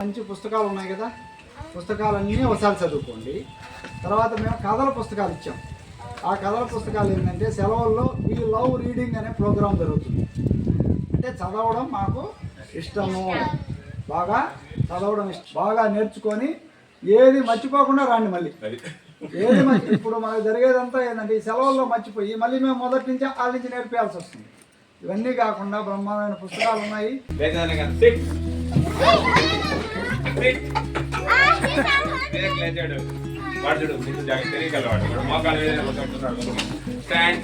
మంచి పుస్తకాలు ఉన్నాయి కదా? పుస్తకాలన్నీ ఒకసారి చదువుకోండి. తర్వాత మేము కథల పుస్తకాలు ఇచ్చాం. ఆ కథల పుస్తకాలు ఏంటంటే సెలవుల్లో వీ లవ్ రీడింగ్ అనే ప్రోగ్రాం జరుగుతుంది. అంటే చదవడం మాకు ఇష్టము. బాగా చదవడం ఇష్టం. బాగా నేర్చుకొని ఏది మర్చిపోకుండా రాండి మళ్ళీ. ఏది మర్చి ఇప్పుడు మనకు జరిగేదంతా ఏంటంటే ఈ సెలవుల్లో మర్చిపోయి మళ్ళీ మేము మొదటి నుంచి వాళ్ళ నుంచి నేర్పించాల్సి వస్తుంది. ఇవన్నీ కాకుండా బ్రహ్మాండమైన పుస్తకాలు ఉన్నాయి. లేచాడు వాడు చూడు నీకు జాగ్రత్త తెలియగలవాడు మోకాలు మీద కూర్చుంటున్నాడు స్టాండ్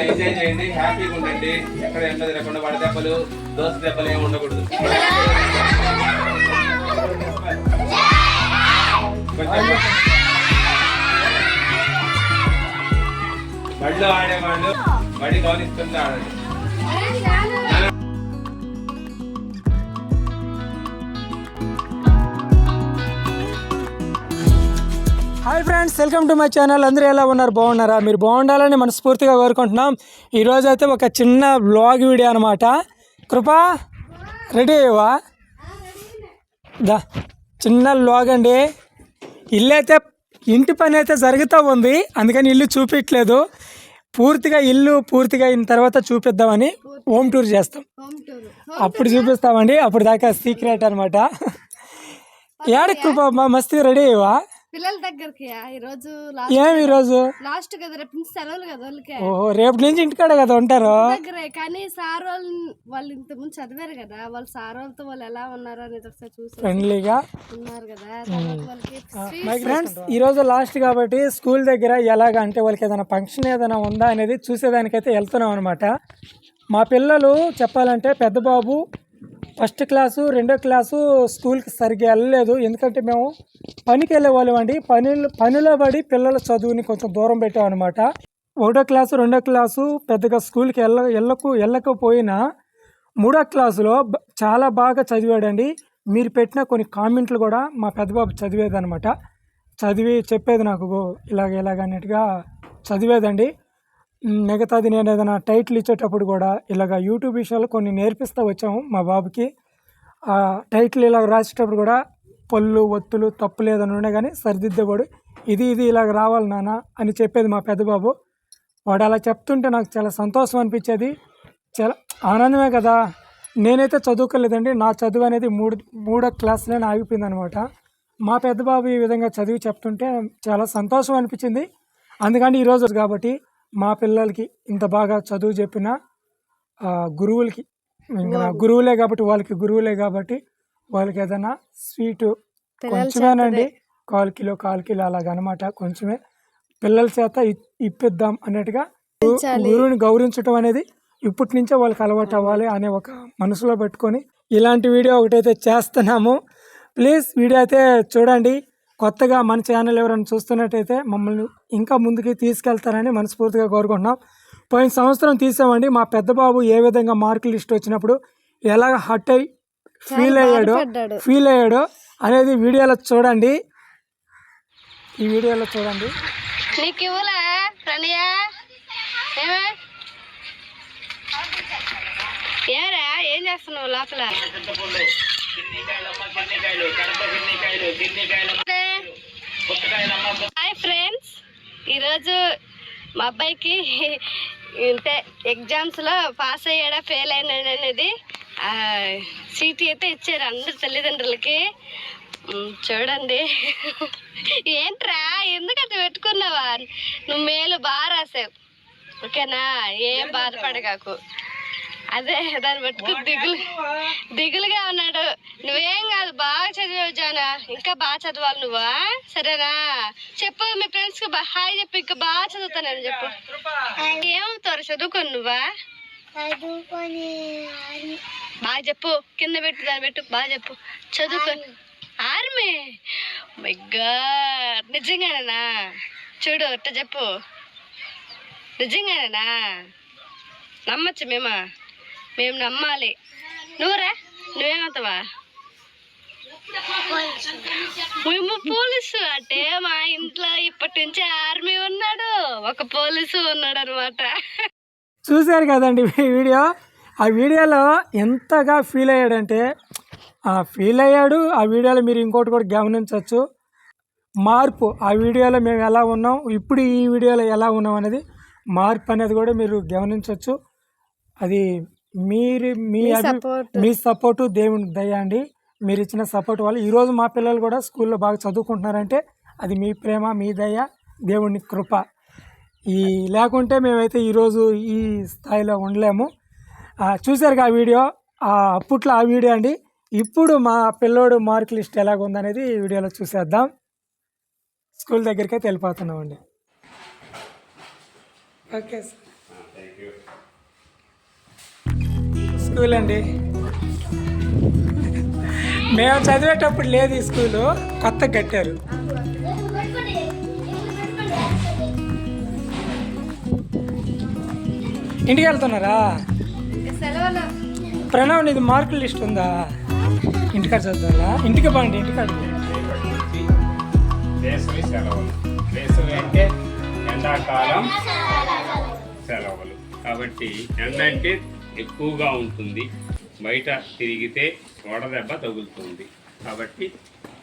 ఎంజాయ్ చేయండి హ్యాపీగా ఉండండి ఎక్కడ ఎంత తిరగకుండా వాడి దెబ్బలు దోశ దెబ్బలు ఏమి ఉండకూడదు బడిలో ఆడేవాళ్ళు బడి గౌరవిస్తుంది ఆడండి hi friends welcome to my channel. అందరూ ఎలా ఉన్నారు? బాగున్నారా? మీరు బాగుండాలని మనస్ఫూర్తిగా కోరుకుంటున్నాం. ఈరోజు అయితే ఒక చిన్న బ్లాగ్ వీడియో అనమాట కృపా రెడీ అయ్యవా? దా చిన్న బ్లాగ్ అండి. ఇల్లు అయితే ఇంటి పని అయితే జరుగుతూ ఉంది. అందుకని ఇల్లు చూపించలేదు పూర్తిగా ఇల్లు పూర్తిగా అయిన తర్వాత చూపిద్దామని హోమ్ టూర్ చేస్తాం. అప్పుడు చూపిస్తామండి. అప్పుడు దాకా సీక్రెట్ అనమాట ఏడకి కృప మా మస్తీ రెడీ అయ్యవా? పిల్లల దగ్గరికి ఈ రోజు ఏం ఈరోజు లాస్ట్ కదా రేపు నుంచి సెలవులు కదా వాళ్ళకి. ఓహో రేపు నుంచి ఇంటికాడ కదా ఉంటారు? దగ్గరే కానీ సార్ వాళ్ళు వాళ్ళు ఇంత ముందు చదివారు కదా వాళ్ళు సార్ వాళ్ళతో వాళ్ళు ఎలా ఉన్నారు అనేది ఒకసారి చూసి ఫ్రెండ్లీగా ఉన్నారు కదా వాళ్ళకి ఫ్రెండ్స్ ఈ రోజు లాస్ట్ కాబట్టి స్కూల్ దగ్గర ఎలాగ అంటే వాళ్ళకి ఏదైనా ఫంక్షన్ ఏదైనా ఉందా అనేది చూసేదానికైతే వెళ్తున్నాం అనమాట మా పిల్లలు చెప్పాలంటే పెద్ద బాబు ఫస్ట్ క్లాసు రెండో క్లాసు స్కూల్కి సరిగ్గా వెళ్ళలేదు. ఎందుకంటే మేము పనికి వెళ్ళేవాళ్ళం అండి. పని పనిలో పడి పిల్లల చదువుని కొంచెం దూరం పెట్టాం అనమాట ఒకటో క్లాసు రెండో క్లాసు పెద్దగా స్కూల్కి వెళ్ళ వెళ్ళకు వెళ్ళకపోయినా మూడో క్లాసులో చాలా బాగా చదివాడండి. మీరు పెట్టిన కొన్ని కామెంట్లు కూడా మా పెద్దబాబు చదివేదనమాట చదివి చెప్పేది నాకు ఇలాగ ఇలాగ అన్నట్టుగా చదివేదండి. మిగతాది నేను ఏదైనా టైటిల్ ఇచ్చేటప్పుడు కూడా ఇలాగ యూట్యూబ్ విషయాలు కొన్ని నేర్పిస్తూ వచ్చాము మా బాబుకి. ఆ టైటిల్ ఇలా రాసేటప్పుడు కూడా పళ్ళు ఒత్తులు తప్పు లేదని ఉండే కానీ సరిదిద్దేవాడు. ఇది ఇది ఇలాగ రావాలి నాన్న అని చెప్పేది మా పెద్ద బాబు. వాడు అలా చెప్తుంటే నాకు చాలా సంతోషం అనిపించేది. చాలా ఆనందమే కదా. నేనైతే చదువుకోలేదండి. నా చదువు అనేది మూడు మూడో క్లాస్లోనే ఆగిపోయింది అనమాట మా పెద్ద బాబు ఈ విధంగా చదివి చెప్తుంటే చాలా సంతోషం అనిపించింది. అందుకని ఈరోజు కాబట్టి మా పిల్లలకి ఇంత బాగా చదువు చెప్పిన గురువులకి గురువులే. కాబట్టి వాళ్ళకి గురువులే కాబట్టి వాళ్ళకి ఏదైనా స్వీటు కొంచెమేనండి కాల్ కిలో కాల్ కిలో అలాగనమాట కొంచెమే. పిల్లల చేత ఇప్పిద్దాం అన్నట్టుగా గురువుని గౌరవించడం అనేది ఇప్పటి నుంచే వాళ్ళకి అలవాటు అవ్వాలి అనే ఒక మనసులో పెట్టుకొని ఇలాంటి వీడియో ఒకటైతే చేస్తున్నాము. ప్లీజ్ వీడియో అయితే చూడండి. కొత్తగా మన ఛానల్ ఎవరైనా చూస్తున్నట్టయితే మమ్మల్ని ఇంకా ముందుకి తీసుకెళ్తారని మనస్ఫూర్తిగా కోరుకుంటున్నాం. పోయిన సంవత్సరం తీసామండి. మా పెద్ద బాబు ఏ విధంగా మార్కులు లిస్ట్ వచ్చినప్పుడు ఎలాగ హట్ అయి ఫీల్ అయ్యాడో. ఫీల్ అయ్యాడో అనేది వీడియోలో చూడండి. ఈ వీడియోలో చూడండి. నీకు ఇవ్వలే ఏం చేస్తున్నావు లోపల? Hi friends. ఈరోజు మా అబ్బాయికి అంటే ఎగ్జామ్స్లో పాస్ అయ్యాడా ఫెయిల్ అయినాడా అనేది సీటీ అయితే ఇచ్చారు అందరు తల్లిదండ్రులకి. చూడండి. ఏంట్రా ఎందుకు అట్లా పెట్టుకున్నావా? నువ్వు మేలు బాగా రాసావు. ఓకేనా? ఏం బాధపడగాకు అదే దాన్ని పట్టుకుని దిగులు దిగులుగా ఉన్నాడు. నువ్వేం కాదు బాగా చదివావు జానా. ఇంకా బాగా చదవాలి నువ్వా? సరేనా? చెప్పు మీ ఫ్రెండ్స్కి బా- హాయ్ చెప్పు ఇంకా బాగా చదువుతానని చెప్పు. ఏమవుతారు చదువుకొని నువ్వా? బాగా చెప్పు కింద పెట్టు దాన్ని పెట్టు బాగా చెప్పు. చదువుకొని. ఆర్మీ? మై గాడ్ నిజంగానేనా? చూడు అట్ట చెప్పు. నిజంగానేనా? నమ్మచ్చు మేమా? మేము నమ్మాలి. నువ్వురా నువ్వేమవుతావా మేము పోలీసు అంటే మా ఇంట్లో ఇప్పటి నుంచి ఆర్మీ ఉన్నాడు ఒక పోలీసు ఉన్నాడు అనమాట చూశారు కదండి ఈ వీడియో? ఆ వీడియోలో ఎంతగా ఫీల్ అయ్యాడంటే ఫీల్ అయ్యాడు ఆ వీడియోలో మీరు ఇంకోటి కూడా గమనించవచ్చు. మార్పు ఆ వీడియోలో మేము ఎలా ఉన్నాం ఇప్పుడు ఈ వీడియోలో ఎలా ఉన్నాం అనేది మార్పు అనేది కూడా మీరు గమనించవచ్చు. అది మీరు మీ మీ సపోర్టు దేవుని దయ అండి. మీరు ఇచ్చిన సపోర్ట్ వల్ల ఈరోజు మా పిల్లలు కూడా స్కూల్లో బాగా చదువుకుంటున్నారంటే అది మీ ప్రేమ మీ దయ దేవుని కృప. ఈ లేకుంటే మేమైతే ఈరోజు ఈ స్థాయిలో ఉండలేము. చూశారు ఆ వీడియో? అప్పట్లో ఆ వీడియో అండి. ఇప్పుడు మా పిల్లోడు మార్క్ లిస్ట్ ఎలాగ ఉందనేది ఈ వీడియోలో చూసేద్దాం. స్కూల్ దగ్గరికి అయితే వెళ్ళిపోతున్నామండి. Okay sir. స్కూల్ అండి మేము చదివేటప్పుడు లేదు ఈ స్కూలు కొత్త కట్టారు. ఇంటికి వెళ్తున్నారా? ప్రణవ్ నీది మార్కుల లిస్ట్ ఉందా? ఇంటికాడ చదువుతారా? ఇంటికి బాగుంది ఇంటికాడ. వేసవి సెలవులు. వేసవి అంటే ఎండాకాలం సెలవులు. కాబట్టి ఎండ అంటే ఎక్కువగా ఉంటుంది. బయట తిరిగితే వడదెబ్బ తగులుతుంది. కాబట్టి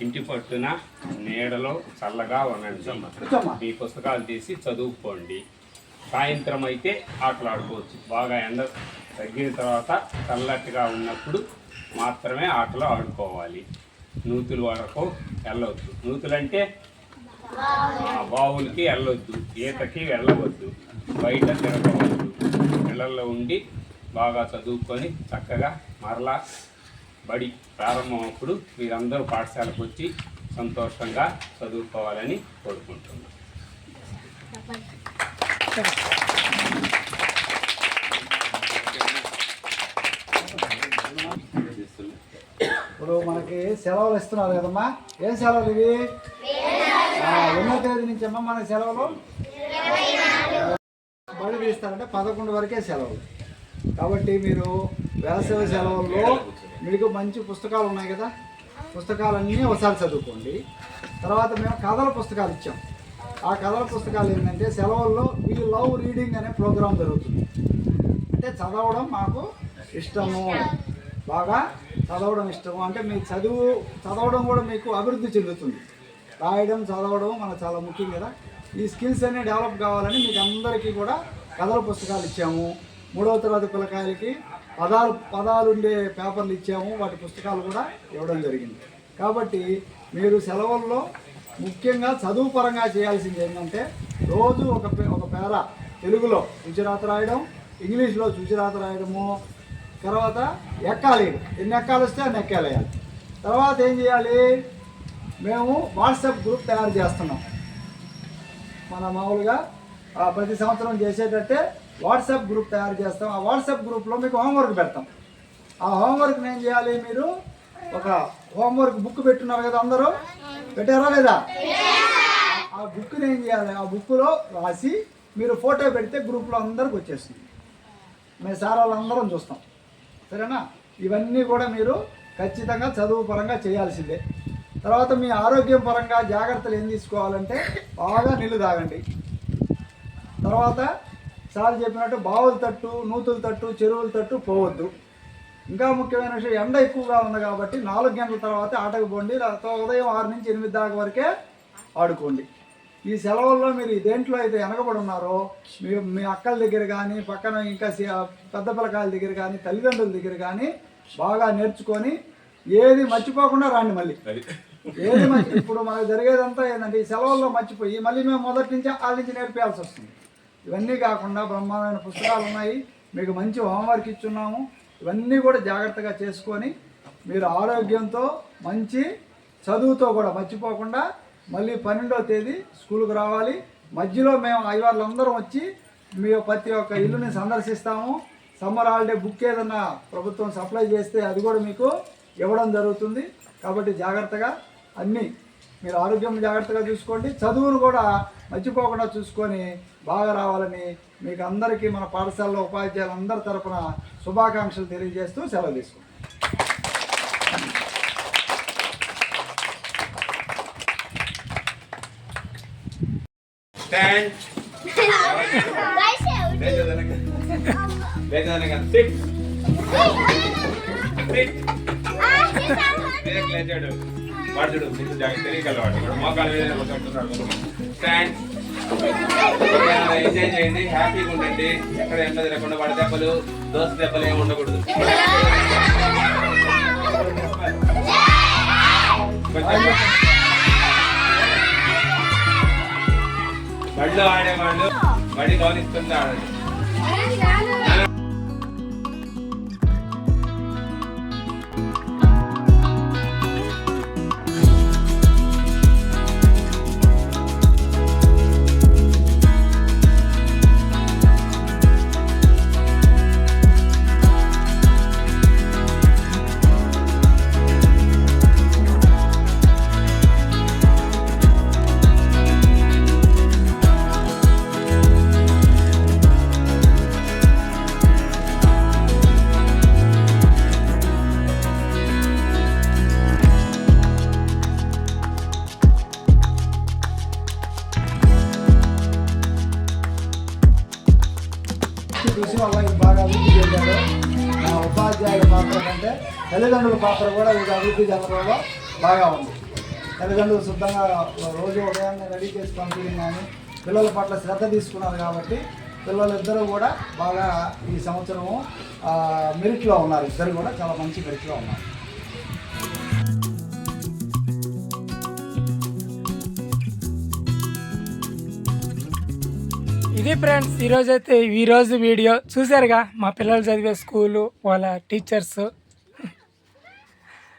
ఇంటి పట్టున నీడలో చల్లగా ఉండండి. మీ పుస్తకాలు తీసి చదువుకోండి. సాయంత్రం అయితే ఆటలాడుకోవచ్చు. బాగా ఎండ తగ్గిన తర్వాత చల్లటిగా ఉన్నప్పుడు మాత్రమే ఆటలు ఆడుకోవాలి. నూతుల వరకు వెళ్ళవద్దు నూతులంటే బావులకి వెళ్ళొద్దు. ఈతకి వెళ్ళవద్దు. బయట తిరగవద్దు. ఇళ్ళలో ఉండి బాగా చదువుకొని చక్కగా మరలా బడి ప్రారంభమైనప్పుడు మీరందరూ పాఠశాలకు వచ్చి సంతోషంగా చదువుకోవాలని కోరుకుంటున్నాను ఇప్పుడు మనకి సెలవులు ఇస్తున్నారు కదమ్మా? ఏం సెలవులు ఇవి? ఎన్నో తేదీ నుంచి అమ్మా మనకి సెలవులు? బడి తీస్తారంటే పదకొండు వరకే సెలవులు. కాబట్టి మీరు వేసవి సెలవుల్లో మీకు మంచి పుస్తకాలు ఉన్నాయి కదా? పుస్తకాలన్నీ ఒకసారి చదువుకోండి. తర్వాత మేము కథల పుస్తకాలు ఇచ్చాం. ఆ కథల పుస్తకాలు ఏంటంటే సెలవుల్లో వీ లవ్ రీడింగ్ అనే ప్రోగ్రాం జరుగుతుంది. అంటే చదవడం మాకు ఇష్టము. బాగా చదవడం ఇష్టము. అంటే మీ చదువు చదవడం కూడా మీకు అభివృద్ధి చెందుతుంది. రాయడం చదవడం మనకు చాలా ముఖ్యం కదా. ఈ స్కిల్స్ అన్ని డెవలప్ కావాలని మీకు అందరికీ కూడా కథల పుస్తకాలు ఇచ్చాము. మూడవ తరగతి పిల్లకాయలకి పదాలు పదాలు ఉండే పేపర్లు ఇచ్చాము వాటి పుస్తకాలు కూడా ఇవ్వడం జరిగింది. కాబట్టి మీరు సెలవుల్లో ముఖ్యంగా చదువు పరంగా చేయాల్సింది ఏంటంటే రోజు ఒక పే- ఒక పేర తెలుగులో చూచిరాత రాయడం ఇంగ్లీష్లో చూచిరాత రాయడము తర్వాత ఎక్కాలి. ఎన్ని ఎక్కాలు వస్తే అన్ని ఎక్కాలేయాలి. తర్వాత ఏం చేయాలి? మేము వాట్సాప్ గ్రూప్ తయారు చేస్తున్నాం. మన మామూలుగా ప్రతి సంవత్సరం చేసేటట్టే వాట్సాప్ గ్రూప్ తయారు చేస్తాం. ఆ వాట్సాప్ గ్రూప్లో మీకు హోంవర్క్ పెడతాం. ఆ హోంవర్క్ని ఏం చేయాలి మీరు? ఒక హోంవర్క్ బుక్ పెట్టున్నారు కదా అందరూ? పెట్టారా లేదా? ఆ బుక్ని ఏం చేయాలి? ఆ బుక్లో రాసి మీరు ఫోటో పెడితే గ్రూప్లో అందరికి వచ్చేస్తుంది. మేము సార్ వాళ్ళందరం చూస్తాం. సరేనా? ఇవన్నీ కూడా మీరు ఖచ్చితంగా చదువు పరంగా చేయాల్సిందే. తర్వాత మీ ఆరోగ్యం పరంగా జాగ్రత్తలు ఏం తీసుకోవాలంటే బాగా నీళ్ళు తాగండి. తర్వాత సార్ చెప్పినట్టు బావుల తట్టు నూతుల తట్టు చెరువుల తట్టు పోవద్దు. ఇంకా ముఖ్యమైన విషయం ఎండ ఎక్కువగా ఉంది కాబట్టి నాలుగు గంటల తర్వాత ఆటకు పోండి లేకపోతే ఉదయం ఆరు నుంచి ఎనిమిది దాకా వరకే ఆడుకోండి. ఈ సెలవుల్లో మీరు దేంట్లో అయితే వెనకబడి ఉన్నారో మీ మీ అక్కల దగ్గర కానీ పక్కన ఇంకా పెద్ద పిల్లకాయల దగ్గర కానీ తల్లిదండ్రుల దగ్గర కానీ బాగా నేర్చుకొని ఏది మర్చిపోకుండా రండి మళ్ళీ. ఏది మర్చి ఇప్పుడు మనకు జరిగేదంతా ఏంటంటే ఈ సెలవుల్లో మర్చిపోయి మళ్ళీ మేము మొదటి నుంచి వాళ్ళ నుంచి నేర్పించాల్సి వస్తుంది. ఇవన్నీ కాకుండా బ్రహ్మాండమైన పుస్తకాలు ఉన్నాయి. మీకు మంచి హోంవర్క్ ఇచ్చున్నాము. ఇవన్నీ కూడా జాగ్రత్తగా చేసుకొని మీరు ఆరోగ్యంతో మంచి చదువుతో కూడా మర్చిపోకుండా మళ్ళీ పన్నెండవ తేదీ స్కూల్కి రావాలి. మధ్యలో మేము ఐవాళ్ళందరం వచ్చి మీ ప్రతి ఒక్క ఇల్లుని సందర్శిస్తాము. సమ్మర్ హాలిడే బుక్ ఏదన్నా ప్రభుత్వం సప్లై చేస్తే అది కూడా మీకు ఇవ్వడం జరుగుతుంది. కాబట్టి జాగ్రత్తగా అన్నీ మీరు ఆరోగ్యం జాగ్రత్తగా చూసుకోండి. చదువును కూడా మర్చిపోకుండా చూసుకొని బాగా రావాలని మీకు అందరికీ మన పాఠశాలలో ఉపాధ్యాయులు అందరి తరపున శుభాకాంక్షలు తెలియజేస్తూ సెలవు తీసుకుంటాం లేచాడు వాడు. ముందు జాగ్రత్త తెలియగలవాడు స్టాండ్ ఎంజాయ్ చేయండి. హ్యాపీగా ఉండండి. ఎక్కడ ఎండ లేకుండా వాడి దెబ్బలు దోశ దెబ్బలు ఏమి ఉండకూడదు. బడిలో ఆడేవాళ్ళు బడి గౌరవిస్తుంది ఆడండి తల్లిదండ్రుల పాత్ర కూడా ఇది అభివృద్ధి చెందడంలో బాగా ఉంది. తల్లిదండ్రులు శుద్ధంగా రోజు ఉదయాన్నే రెడీ చేసి పంపించడం కానీ పిల్లల పట్ల శ్రద్ధ తీసుకున్నారు కాబట్టి పిల్లలిద్దరూ కూడా బాగా ఈ సంవత్సరము మెరిట్లో ఉన్నారు. ఇద్దరు కూడా చాలా మంచి మెరిట్లో ఉన్నారు. ఇది ఫ్రెండ్స్ ఈరోజు అయితే ఈరోజు వీడియో చూసారుగా మా పిల్లలు చదివే స్కూలు వాళ్ళ టీచర్స్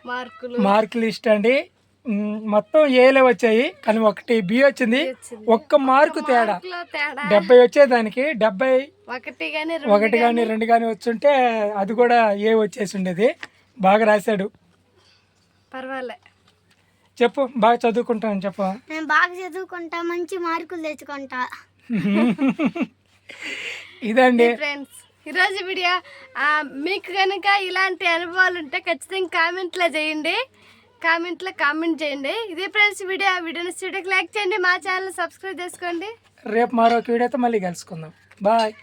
మార్క్ లిస్ట్ అండి. మొత్తం ఏలే వచ్చాయి. కానీ ఒకటి బి వచ్చింది. ఒక్క మార్కు తేడా. డెబ్బై వచ్చేదానికి. డెబ్బై ఒకటి కానీ ఒకటి కానీ రెండు కానీ వచ్చుంటే అది కూడా ఏ వచ్చేసి ఉండేది. బాగా రాశాడు. పర్వాలే. చెప్పు బాగా చదువుకుంటాను చెప్పు. నేను బాగా చదువుకుంటా మంచి మార్కులు తెచ్చుకుంటా. ఇదండి. ఫ్రెండ్స్ ఈరోజు వీడియో మీకు కనుక ఇలాంటి అనుభవాలు ఉంటే ఖచ్చితంగా కామెంట్లో చేయండి. కామెంట్లో కామెంట్ చేయండి. ఇది ఫ్రెండ్స్ వీడియో. వీడియోని స్టూడియోకి లైక్ చేయండి. మా ఛానల్ సబ్స్క్రైబ్ చేసుకోండి. రేపు మరొక వీడియోతో మళ్ళీ కలుసుకుందాం. బాయ్.